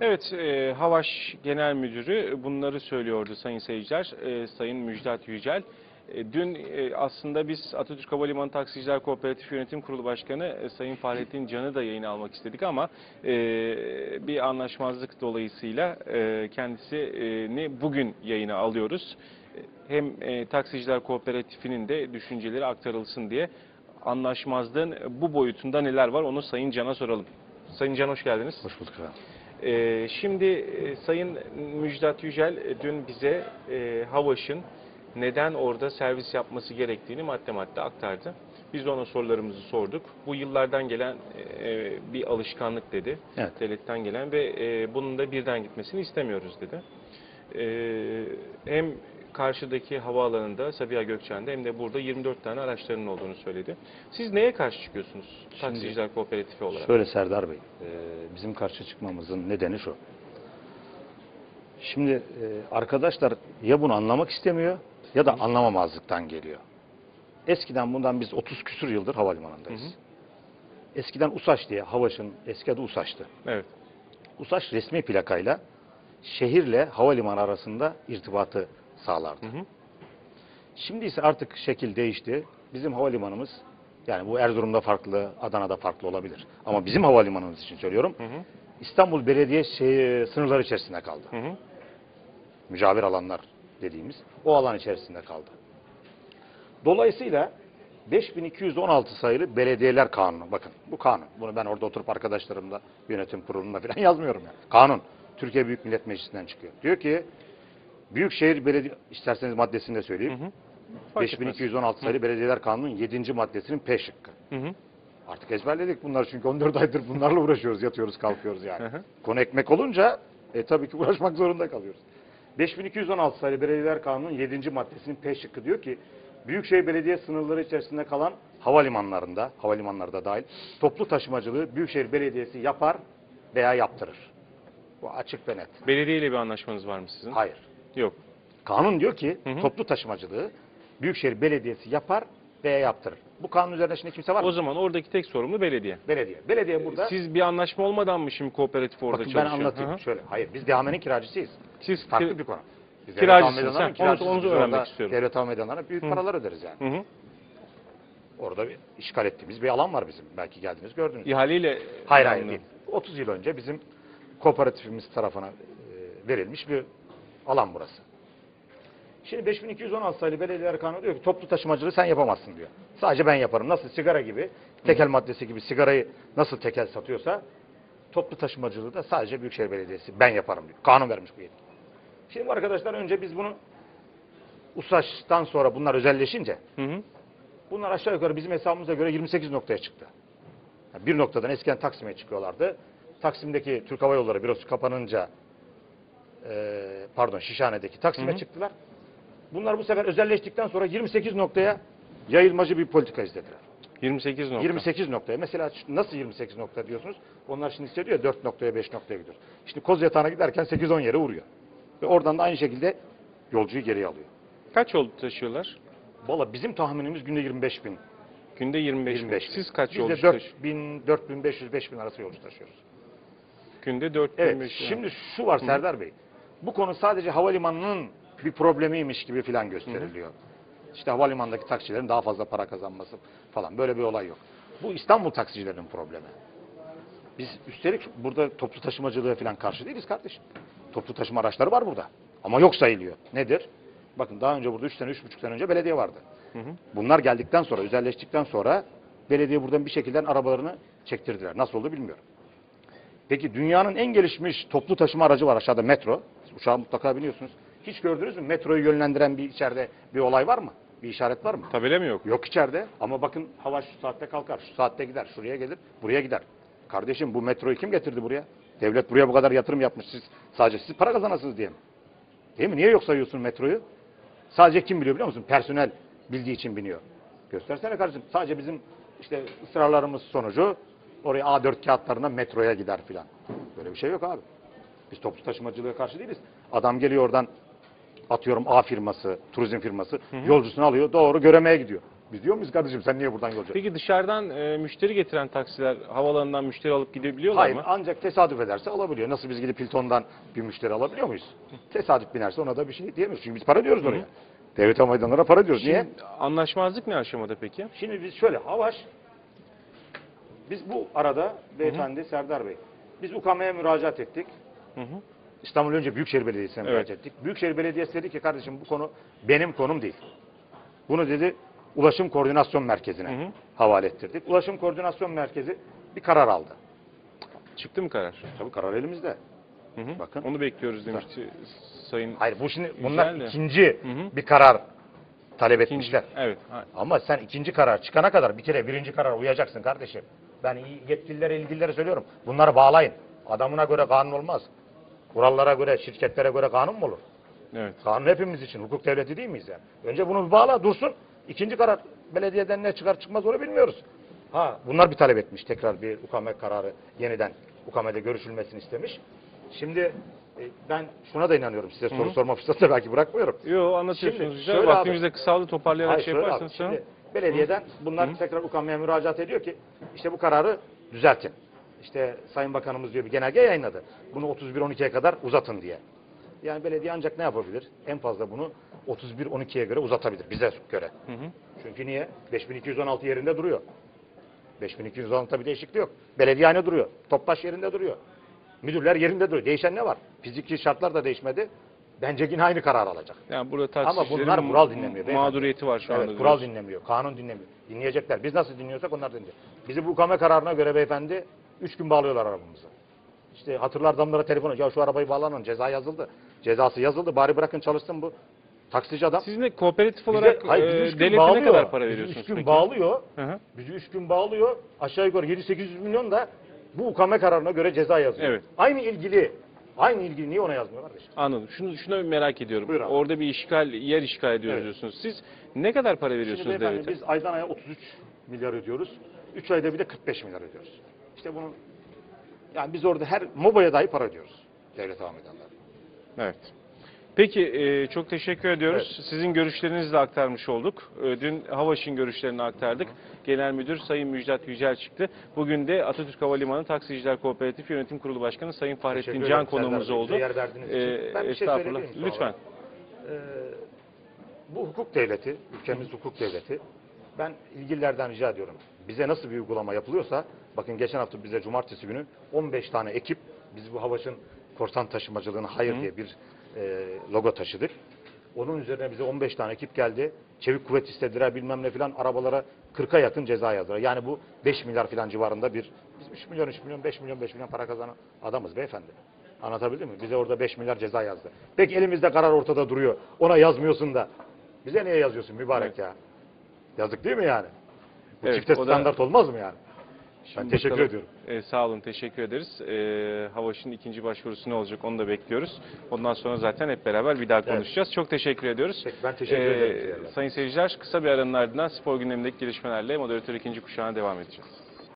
Evet, e, Havaş Genel Müdürü bunları söylüyordu sayın seyirciler, e, Sayın Müjdat Yücel. E, dün e, aslında biz Atatürk Havalimanı Taksiciler Kooperatif Yönetim Kurulu Başkanı e, Sayın Fahrettin Can'ı da yayına almak istedik ama e, bir anlaşmazlık dolayısıyla e, kendisini bugün yayına alıyoruz. Hem e, Taksiciler Kooperatifinin de düşünceleri aktarılsın diye anlaşmazlığın bu boyutunda neler var onu Sayın Can'a soralım. Sayın Can hoş geldiniz. Hoş bulduk efendim. Ee, şimdi e, Sayın Müjdat Yücel e, dün bize e, Havaş'ın neden orada servis yapması gerektiğini madde madde aktardı. Biz de ona sorularımızı sorduk. Bu yıllardan gelen e, bir alışkanlık dedi. Evet. Devletten gelen ve e, bunun da birden gitmesini istemiyoruz dedi. E, hem karşıdaki havaalanında Sabiha Gökçen'de hem de burada 24 tane araçlarının olduğunu söyledi. Siz neye karşı çıkıyorsunuz taksiciler kooperatifi olarak? Şöyle Serdar Bey, e, bizim karşı çıkmamızın nedeni şu. Şimdi e, arkadaşlar ya bunu anlamak istemiyor ya da anlamamazlıktan geliyor. Eskiden bundan biz 30 küsur yıldır havalimanındayız. Hı hı. Eskiden USAŞ diye Havaş'ın eski adı USAŞ'tı. Evet. USAŞ resmi plakayla şehirle havalimanı arasında irtibatı sağlardı. Hı hı. Şimdi ise artık şekil değişti. Bizim havalimanımız yani bu Erzurum'da farklı, Adana'da farklı olabilir. Ama bizim havalimanımız için söylüyorum. Hı hı. İstanbul Belediye şey, sınırları içerisinde kaldı. Hı hı. Mücavir alanlar dediğimiz o alan içerisinde kaldı. Dolayısıyla 5216 sayılı belediyeler kanunu. Bakın bu kanun. Bunu ben orada oturup arkadaşlarımla yönetim kurulunda falan yazmıyorum yani. Kanun. Türkiye Büyük Millet Meclisi'nden çıkıyor. Diyor ki Büyükşehir Belediye isterseniz maddesini de söyleyeyim. Hı hı. Fark etmez. 5216 sayılı Belediyeler Kanunu'nun 7. maddesinin P şıkkı. Hı hı. Artık ezberledik bunları çünkü 14 aydır bunlarla uğraşıyoruz, yatıyoruz, kalkıyoruz yani. Hı hı. Konu ekmek olunca e, tabii ki uğraşmak zorunda kalıyoruz. 5216 sayılı Belediyeler Kanunu'nun 7. maddesinin P şıkkı diyor ki Büyükşehir Belediye sınırları içerisinde kalan havalimanlarında, havalimanlarda dahil toplu taşımacılığı Büyükşehir Belediyesi yapar veya yaptırır. Bu açık ve net. Belediye ile bir anlaşmanız var mı sizin? Hayır. Yok. Kanun diyor ki Hı hı. toplu taşımacılığı Büyükşehir Belediyesi yapar veya yaptırır. Bu kanun üzerinde şimdi kimse var mı? O zaman oradaki tek sorumlu belediye. Belediye. Belediye burada. Siz bir anlaşma olmadan mı şimdi kooperatif orada Bakın ben çalışıyor? anlatayım Hı hı. şöyle. Hayır biz dehamenin kiracısıyız. Siz Farklı bir konu. Biz kiracısınız, ha? kiracısıyız. Onu- onu öğrenmek istiyorum. Devlet almayanlara büyük Hı. paralar öderiz yani. Hı hı. Orada bir işgal ettiğimiz bir alan var bizim. Belki geldiniz gördünüz. İhaleyle hayır hayır değil. 30 yıl önce bizim kooperatifimiz tarafına e, verilmiş bir alan burası. Şimdi 5216 sayılı belediyeler kanunu diyor ki toplu taşımacılığı sen yapamazsın diyor. Sadece ben yaparım. Nasıl sigara gibi, tekel maddesi gibi sigarayı nasıl tekel satıyorsa toplu taşımacılığı da sadece Büyükşehir Belediyesi ben yaparım diyor. Kanun vermiş bu yetki. Şimdi arkadaşlar önce biz bunu USAŞ'tan sonra bunlar özelleşince Hı hı. bunlar aşağı yukarı bizim hesabımıza göre 28 noktaya çıktı. Yani bir noktadan eskiden Taksim'e çıkıyorlardı. Taksim'deki Türk Hava Yolları bürosu kapanınca e, pardon Şişhane'deki Taksim'e çıktılar. Bunlar bu sefer özelleştikten sonra 28 noktaya yayılmacı bir politika izlediler. 28 nokta. 28 noktaya. Mesela nasıl 28 nokta diyorsunuz? Onlar şimdi hissediyor ya 4 noktaya 5 noktaya gidiyor. Şimdi koz yatağına giderken 8-10 yere vuruyor. Ve oradan da aynı şekilde yolcuyu geriye alıyor. Kaç yol taşıyorlar? Valla bizim tahminimiz günde 25 bin. Günde 25, 25 bin. bin. Siz kaç Biz yolcu de taşıyorsunuz? 4 bin, 4500, 5000 arası yolcu taşıyoruz. Günde 4 Evet, şimdi şu var Serdar Bey. Bu konu sadece havalimanının bir problemiymiş gibi filan gösteriliyor. İşte havalimanındaki taksilerin daha fazla para kazanması falan böyle bir olay yok. Bu İstanbul taksicilerinin problemi. Biz üstelik burada toplu taşımacılığa falan karşı değiliz kardeşim. Toplu taşıma araçları var burada. Ama yok sayılıyor. Nedir? Bakın daha önce burada 3 sene, 3,5 sene önce belediye vardı. Hı hı. Bunlar geldikten sonra, özelleştikten sonra belediye buradan bir şekilde arabalarını çektirdiler. Nasıl oldu bilmiyorum. Peki dünyanın en gelişmiş toplu taşıma aracı var aşağıda metro. Uçağa mutlaka biniyorsunuz. Hiç gördünüz mü? Metroyu yönlendiren bir içeride bir olay var mı? Bir işaret var mı? Tabela mı yok? Yok içeride ama bakın hava şu saatte kalkar, şu saatte gider, şuraya gelir, buraya gider. Kardeşim bu metroyu kim getirdi buraya? Devlet buraya bu kadar yatırım yapmış. Siz sadece siz para kazanasınız diye mi? Değil mi? Niye yok sayıyorsun metroyu? Sadece kim biliyor biliyor musun? Personel bildiği için biniyor. Göstersene kardeşim. Sadece bizim işte ısrarlarımız sonucu oraya A4 kağıtlarına metroya gider filan. Böyle bir şey yok abi. Biz toplu taşımacılığa karşı değiliz. Adam geliyor oradan atıyorum A firması, turizm firması yolcusunu alıyor doğru göremeye gidiyor. Biz diyor muyuz kardeşim sen niye buradan yolcu? Peki dışarıdan e, müşteri getiren taksiler havalarından müşteri alıp gidebiliyorlar Hayır mı? ancak tesadüf ederse alabiliyor. Nasıl biz gidip Hilton'dan bir müşteri alabiliyor muyuz? Tesadüf binerse ona da bir şey diyemiyoruz. Çünkü biz para diyoruz oraya. Devlet hava meydanlara para diyoruz. Niye? Şimdi anlaşmazlık ne aşamada peki? Şimdi biz şöyle Havaş biz bu arada beyefendi Serdar Bey biz UKM'ye müracaat ettik. Hı hı. İstanbul önce Büyükşehir Belediyesi'ne Evet. müracaat ettik. Büyükşehir Belediyesi dedi ki kardeşim bu konu benim konum değil. Bunu dedi Ulaşım Koordinasyon Merkezi'ne Hı hı. havale ettirdik. Ulaşım Koordinasyon Merkezi bir karar aldı. Çıktı mı karar? Tabii karar elimizde. Hı hı. Bakın. Onu bekliyoruz demişti Sayın Hayır bu şimdi bunlar Güzel de. ikinci Hı hı. bir karar talep İkinci- etmişler. Evet. ha- Ama sen ikinci karar çıkana kadar bir kere birinci karara uyacaksın kardeşim. Ben yetkililere, ilgililere söylüyorum. Bunları bağlayın. Adamına göre kanun olmaz. Kurallara göre, şirketlere göre kanun mu olur? Evet. Kanun hepimiz için. Hukuk devleti değil miyiz yani? Önce bunu bir bağla, dursun. İkinci karar belediyeden ne çıkar çıkmaz onu bilmiyoruz. Ha, bunlar bir talep etmiş. Tekrar bir UKM kararı yeniden UKM'de görüşülmesini istemiş. Şimdi e, ben şuna da inanıyorum. Size soru sorma fırsatı belki bırakmıyorum. Yo anlatıyorsunuz Şimdi güzel. Vaktimiz abi- de kısaldı toparlayarak Hayır, şey abi, yaparsanız. sonra. şimdi belediyeden bunlar tekrar UKM'ye müracaat ediyor ki işte bu kararı düzeltin. İşte Sayın Bakanımız diyor bir genelge yayınladı. Bunu 31-12'ye kadar uzatın diye. Yani belediye ancak ne yapabilir? En fazla bunu 31-12'ye göre uzatabilir bize göre. Hı hı. Çünkü niye? 5216 yerinde duruyor. 5216'da bir değişiklik yok. Belediye aynı duruyor. Toptaş yerinde duruyor. Müdürler yerinde duruyor. Değişen ne var? Fiziki şartlar da değişmedi. Bence yine aynı karar alacak. Yani burada Ama taksicilerin bunlar kural dinlemiyor. mağduriyeti var şu anda. Evet, kural diyoruz. dinlemiyor, kanun dinlemiyor. Dinleyecekler. Biz nasıl dinliyorsak onlar dinleyecek. Bizi bu UKM kararına göre beyefendi 3 gün bağlıyorlar arabamızı. İşte hatırlar adamlara telefonu, ya şu arabayı bağlanın, ceza yazıldı. Cezası yazıldı, bari bırakın çalışsın bu. Taksici adam. Siz ne kooperatif Bize- olarak hayır, e, bizi üç gün devlete ne bağlıyor. kadar para Bizi veriyorsunuz üç gün peki? bağlıyor. Hı hı. Bizi 3 gün bağlıyor. Aşağı yukarı 7-800 milyon da bu UKM kararına göre ceza yazıyor. Evet. Aynı ilgili. Aynı ilgili niye ona yazmıyor kardeşim? Anladım. Şunu şuna merak ediyorum. Buyur abi. Orada bir işgal, yer işgal ediyoruz Evet. diyorsunuz. Siz ne kadar para Şimdi veriyorsunuz beyefendi devlete? biz aydan aya 33 milyar ödüyoruz. 3 ayda bir de 45 milyar ödüyoruz. İşte bunun yani biz orada her MOBA'ya dahi para ödüyoruz. Devlet hava meydanları. Evet. Peki e, çok teşekkür ediyoruz. Sizin görüşlerinizi de aktarmış olduk. E, Dün Havaş'ın görüşlerini aktardık. Genel Müdür Sayın Müjdat Yücel çıktı. Bugün de Atatürk Havalimanı Taksiciler Kooperatif Yönetim Kurulu Başkanı Sayın Fahrettin Can konuğumuz oldu. yer. E, Ben bir şey söyleyebilir Lütfen. Ee, bu hukuk devleti, ülkemiz hukuk devleti. Ben ilgililerden rica ediyorum. Bize nasıl bir uygulama yapılıyorsa, bakın geçen hafta bize cumartesi günü 15 tane ekip, biz bu Havaş'ın korsan taşımacılığına hayır diye bir e, logo taşıdık. Onun üzerine bize 15 tane ekip geldi. Çevik kuvvet istediler bilmem ne filan arabalara 40'a yakın ceza yazdılar. Yani bu 5 milyar filan civarında bir, biz 3 milyon, 3 milyon, 5 milyon, 5 milyon para kazanan adamız beyefendi. Anlatabildim mi? Bize orada 5 milyar ceza yazdı. Peki elimizde karar ortada duruyor. Ona yazmıyorsun da. Bize niye yazıyorsun mübarek ya? Yazık değil mi yani? Bu Evet, çifte o da- standart olmaz mı yani? Ben teşekkür bakalım. ediyorum. E, sağ olun, teşekkür ederiz. E, Havaş'ın ikinci başvurusu ne olacak onu da bekliyoruz. Ondan sonra zaten hep beraber bir daha konuşacağız. Çok teşekkür ediyoruz. Peki, ben teşekkür E, ederim. Sayın seyirciler, kısa bir aranın ardından spor gündemindeki gelişmelerle moderatör ikinci kuşağına devam edeceğiz.